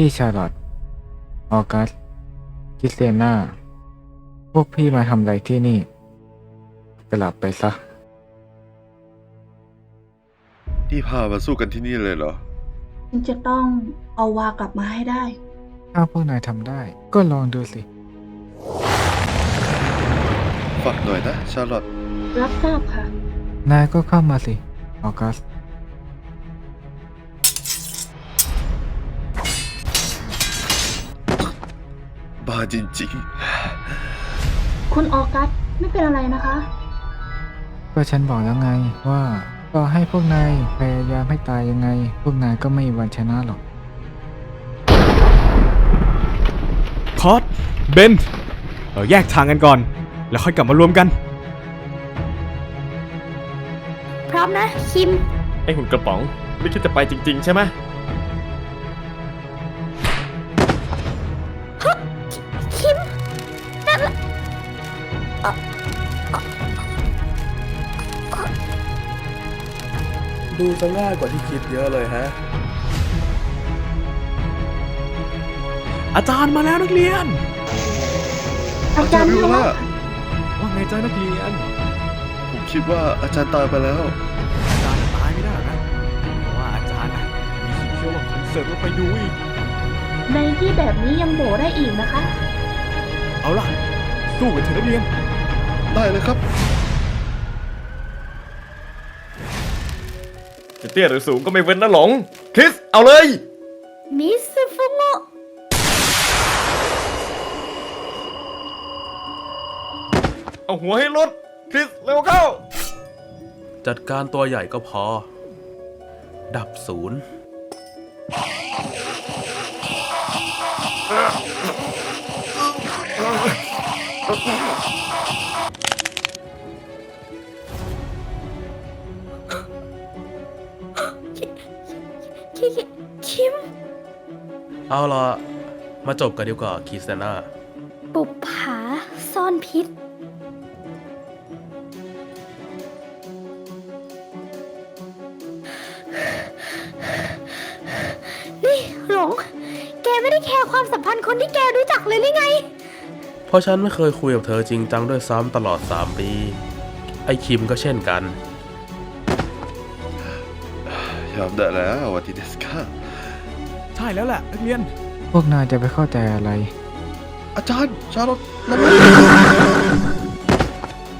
พี่ชาร์ลอตออกัสคริสเตียนาพวกพี่มาทำอะไรที่นี่ กลับไปซะ ที่พามาสู้กันที่นี่เลยเหรอ ฉันจะต้องเอาวากลับมาให้ได้ ถ้าพวกนายทำได้ ก็ลองดูสิ ฝากหน่อยนะ ชาร์ลอตรับทราบค่ะ นายก็เข้ามาสิ ออกัส บ้าจริงคุณออกัสไม่เป็นอะไรนะคะ ก็ฉันบอกแล้วไงว่าต่อให้พวกนายพยายามให้ตายยังไง พวกนายก็ไม่มีวันชนะหรอก คอสเบนเราแยกทางกันก่อน แล้วค่อยกลับมารวมกัน พร้อมนะ คิม ไอหุ่นกระป๋อง ไม่คิดจะไปจริง ๆ ใช่ไหม ดูจะง่ายกว่าที่คิดเยอะเลยฮะ อาจารย์มาแล้วนักเรียนๆอาจารย์วิวิโอโอลาลาว่าไงจ้านักเรียน ผมคิดว่าอาจารย์ตายไปแล้ว อาจารย์ตายไม่ได้หรอกนะเพราะว่าอาจารย์น่ะมีสิ่งที่เรียกว่าคอนเสิร์ตว่าไปดูอีกในที่แบบนี้ยังโบได้อีกนะคะ เอาล่ะ สู้กันเถอะนักเรียน ได้เลยครับ จะเตี้ยหรือสูงก็ไม่เว้นนะหลง คริส เอาเลย มิสฟุโงะเอาหัวให้ลดคริส เร็วเข้า จัดการตัวใหญ่ก็พอ ดับศูนย์ คิคิคิมเอาล่ะมาจบกันดีกว่าคีสเตนาปุบผาซ่อนพิษ นี่หลง แกไม่ได้แคร์ความสัมพันธ์คนที่แกรู้จักเลยหรือไง เพราะฉันไม่เคยคุยกับเธอจริงจังด้วยซ้ำตลอด 3 ปี ไอ้คิมก็เช่นกัน ยอมได้แล้ววันที่เดสกาใช่แล้วแหละนักเรียน พวกนายจะไปเข้าใจอะไร อาจารย์ ชาร์ลอตระวัง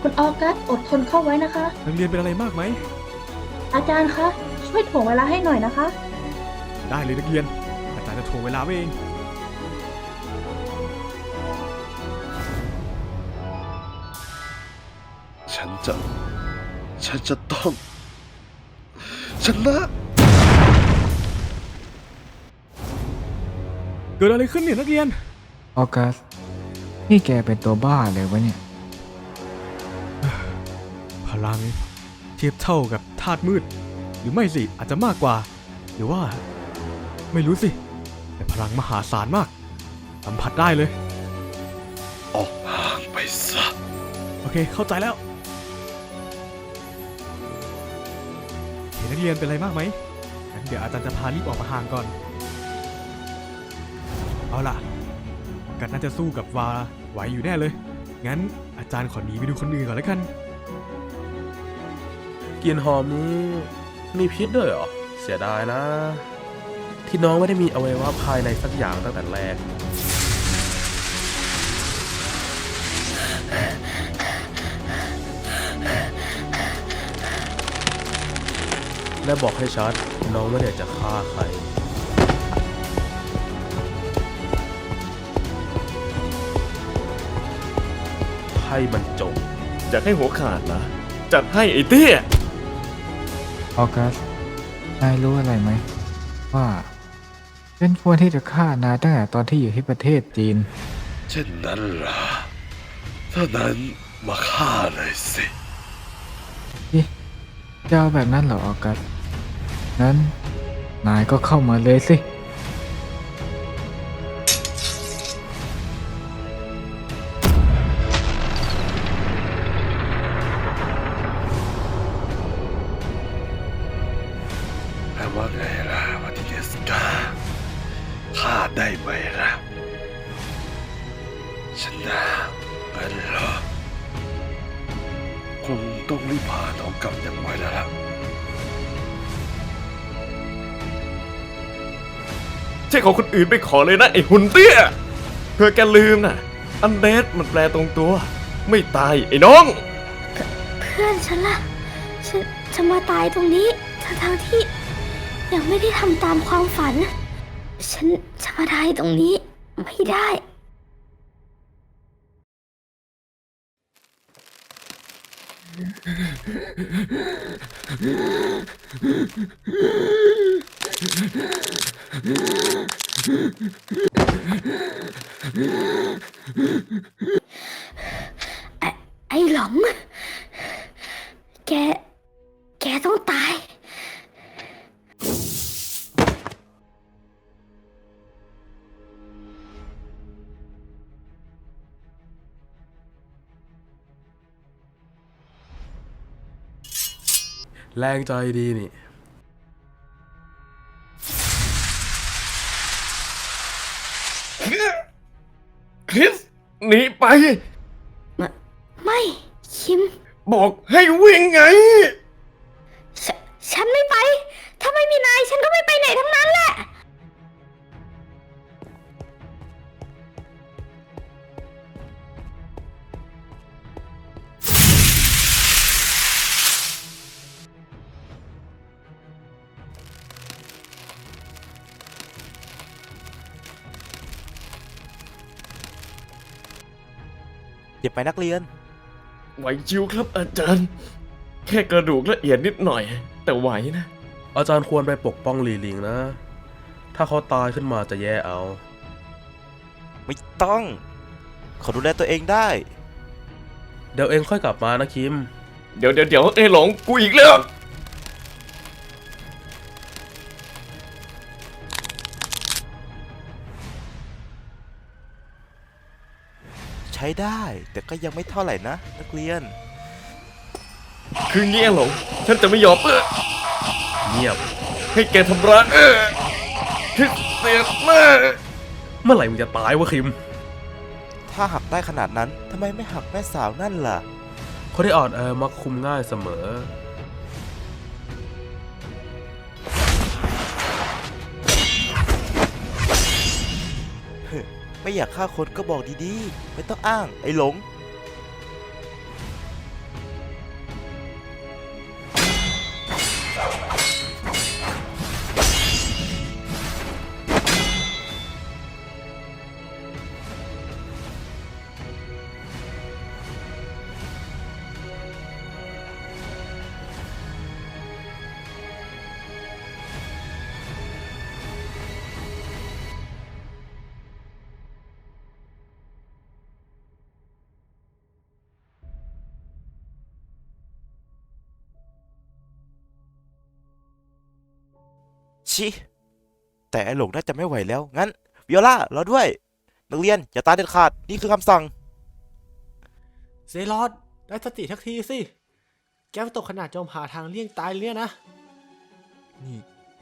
คุณออกัสอดทนเข้าไว้นะคะ นักเรียนเป็นอะไรมากไหม อาจารย์คะ ช่วยถ่วงเวลาให้หน่อยนะคะ ได้เลยนักเรียน อาจารย์จะถ่วงเวลาไว้เอง ฉันจะ ฉันจะต้องชนะเกิดอะไรขึ้นเนี่ยนักเรียน ออกัส นี่แกเป็นตัวบ้าเลยวะเนี่ย พลังเทียบเท่ากับธาตุมืด หรือไม่สิอาจจะมากกว่า หรือว่า ไม่รู้สิ แต่พลังมหาศาลมาก สัมผัสได้เลย ออกห่างไปซะ โอเค เข้าใจแล้ว เรียนเป็นอะไรมากไหมงั้นเดี๋ยวอาจารย์จะพารีบออกมาห่างก่อน เอาล่ะ กันน่าจะสู้กับวาไหวอยู่แน่เลย งั้นอาจารย์ขอหนีไปดูคนอื่นก่อนแล้วกัน กลินหอมนี้มีพิษด้วยเหรอ เสียดายนะ ที่น้องไม่ได้มีอวัยวะภายในสักอย่างตั้งแต่แรก และบอกให้ชัด น้องไม่ได้จะฆ่าใคร ให้มันจบ อยากให้หัวขาดนะจัดให้ไอ้เตี้ย ออกัส นายรู้อะไรไหม ว่าฉันควรที่จะฆ่านายตั้งแต่ตอนที่อยู่ที่ประเทศจีน เช่นนั้นเหรอถ้านั้นมาฆ่าเลยสิ นี่ จะเอาแบบนั้นเหรอออกัสนั้นนายก็เข้ามาเลยสิแปลว่าไงล่ะวันที่เดสกาฆ่าได้ไหมล่ะชนะงั้นเหรอคง ต้องรีบพาน้องกลับอย่างไวแล้วล่ะใช่ของคนอื่นไปขอเลยนะไอ้หุ่นเตี้ยเพื่อแกลืมนะอันเดสมันแปลตรงตัว ไม่ตายไอ้น้อง เพื่อนฉันล่ะฉันจะมาตายตรงนี้ทั้งๆที่ ยังไม่ได้ทำตามความฝัน ฉันจะมาตายตรงนี้ไม่ได้ ไแรงใจดีนี่คริสหนีไป ไม่ คิม บอกให้วิ่งไง บไปนักเรียน ไหวชิวครับอาจารย์ แค่กระดูกละเอียดนิดหน่อย แต่ไหวนะ อาจารย์ควรไปปกป้องหลีลิงนะ ถ้าเขาตายขึ้นมาจะแย่เอา ไม่ต้องเขาดูแลตัวเองได้ เดี๋ยวเองค่อยกลับมานะคิม เดี๋ยวเดี๋ยวเดี๋ยวไอ้หลงกูอีกแล้ว ช้ได้ แต่ก็ยังไม่เท่าไหร่นะ นักเรียน คือเงี้ยหลงฉันจะไม่ยอมเออเงียบ ให้แกทำร้ายเออคริสเตียนมากเมื่อไหร่มึงจะตายวะคิม ถ้าหักได้ขนาดนั้นทำไมไม่หักแม่สาวนั่นล่ะ คนที่อ่อนแอมักคุมง่ายเสมอ ไม่อยากฆ่าคนก็บอกดีๆ ไม่ต้องอ้างไอ้หลง ชิแต่ไอ้หลงน่าจะไม่ไหวแล้ว งั้นวิโอลาเราด้วย นักเรียน อย่าตายเด็ดขาด นี่คือคำสั่ง เซรอดได้สติทักทีสิ แกไม่ตกขนาดจมหาทางเลี่ยงตายเลยนะ นี่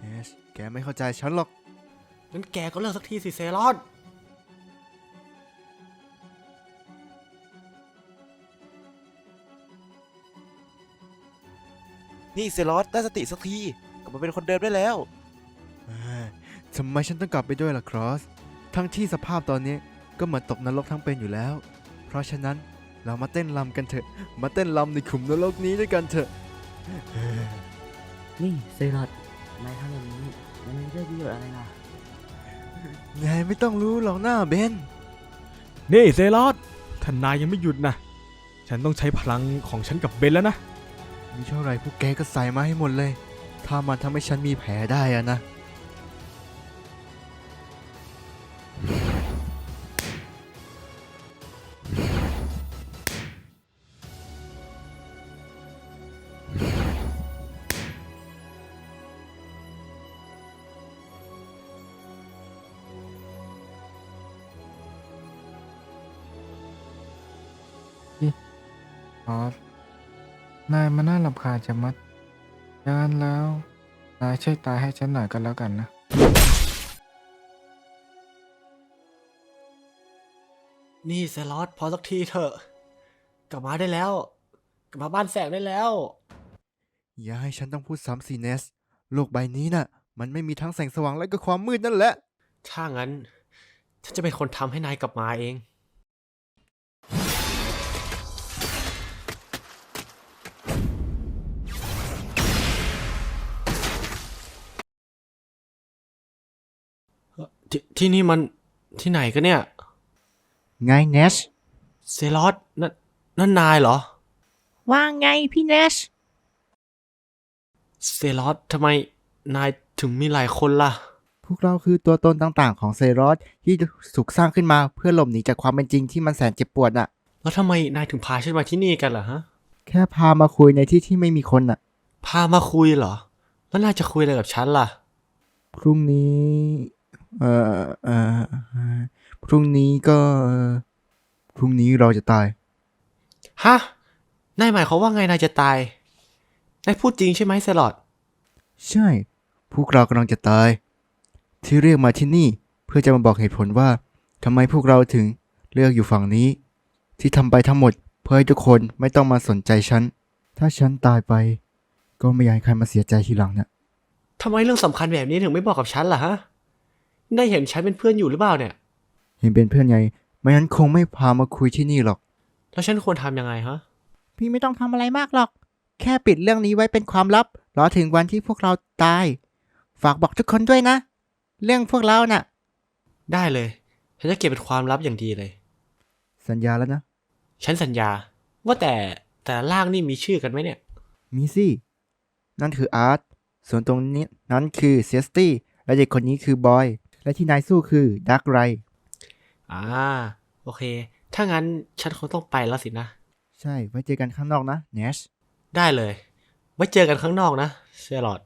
เอชแกไม่เข้าใจฉันหรอก งั้นแกก็เลิกสักทีสิเซรอดนี่เซลอสได้สติสักทีกลับมาเป็นคนเดิมได้แล้วเอ้ย ทำไมฉันต้องกลับไปด้วยล่ะครอส ทั้งที่สภาพตอนนี้ก็เหมือนตกนรกทั้งเป็นอยู่แล้ว เพราะฉะนั้นเรามาเต้นรำกันเถอะ มาเต้นรำในขุมนรกนี้ด้วยกันเถอะ นี่เซรอดนายทำแบบนี้มันไม่ได้ประโยชน์อะไรล่ะ นายไม่ต้องรู้หรอกหน้าเบน นี่เซรอดท่านนายยังไม่หยุดนะ ฉันต้องใช้พลังของฉันกับเบนแล้วนะ มีเท่าไหรพวกแกก็ใส่มาให้หมดเลย ถ้ามันทำให้ฉันมีแผลได้อะนะ ทอสนายมันน่ารำคาญจะมัดยานแล้ว นายช่วยตายให้ฉันหน่อยก็แล้วกันนะ นี่เซลอสพอสักทีเถอะ กลับมาได้แล้ว กลับมาบ้านแสงได้แล้ว อย่าให้ฉันต้องพูดซ้ำสิเนส โลกใบนี้น่ะ มันไม่มีทั้งแสงสว่างและก็ความมืดนั่นแหละ ถ้างั้น ฉันจะเป็นคนทำให้นายกลับมาเอง ทที่นี่มันที่ไหนกันเนี่ย ไงเนสเซลอสนั่นนั่นนายเหรอ ว่าไงพี่เนสเซลอสทำไมนายถึงมีหลายคนล่ะ พวกเราคือตัวตนต่างๆ ของเซรอสที่ถูกสร้างขึ้นมาเพื่อหลบหนีจากความเป็นจริงที่มันแสนเจ็บปวดน่ะ แล้วทำไมนายถึงพาฉันมาที่นี่กันล่ะฮะ แค่พามาคุยในที่ที่ไม่มีคนน่ะ พามาคุยเหรอ แล้วนายจะคุยอะไรกับฉันล่ะ พรุ่งนี้ เอ่อเอ่อเอ่อพรุ่งนี้ก็เอ่อพรุ่งนี้เราจะตาย ฮะ นายหมายความว่าไงนายจะตาย นายพูดจริงใช่ไหมเซลอดใช่ พวกเรากำลังจะตาย ที่เรียกมาที่นี่เพื่อจะมาบอกเหตุผลว่าทำไมพวกเราถึงเลือกอยู่ฝั่งนี้ ที่ทำไปทั้งหมด เพื่อให้ทุกคนไม่ต้องมาสนใจฉัน ถ้าฉันตายไป ก็ไม่อยากให้ใครมาเสียใจทีหลังนะ ทำไมเรื่องสำคัญแบบนี้ถึงไม่บอกกับฉันล่ะฮะ นายเห็นฉันเป็นเพื่อนอยู่หรือเปล่าเนี่ย เห็นเป็นเพื่อนไงไม่งั้นคงไม่พามาคุยที่นี่หรอก แล้วฉันควรทำยังไงฮะ พี่ไม่ต้องทำอะไรมากหรอก แค่ปิดเรื่องนี้ไว้เป็นความลับ รอถึงวันที่พวกเราตาย ฝากบอกทุกคนด้วยนะ เรื่องพวกเราน่ะ ได้เลย ฉันจะเก็บเป็นความลับอย่างดีเลย สัญญาแล้วนะ ฉันสัญญา ว่าแต่แต่ละร่างนี่มีชื่อกันไหมเนี่ย มีสิ นั่นคืออาร์ต ส่วนตรงนี้นั้นคือเซสตี้ และเด็กคนนี้คือบอย และที่นายสู้คือดักไรอ่า โอเค ถ้างั้นฉันคงต้องไปแล้วสินะ ใช่ ไว้เจอกันข้างนอกนะ เนช ได้เลย ไว้เจอกันข้างนอกนะเซลอด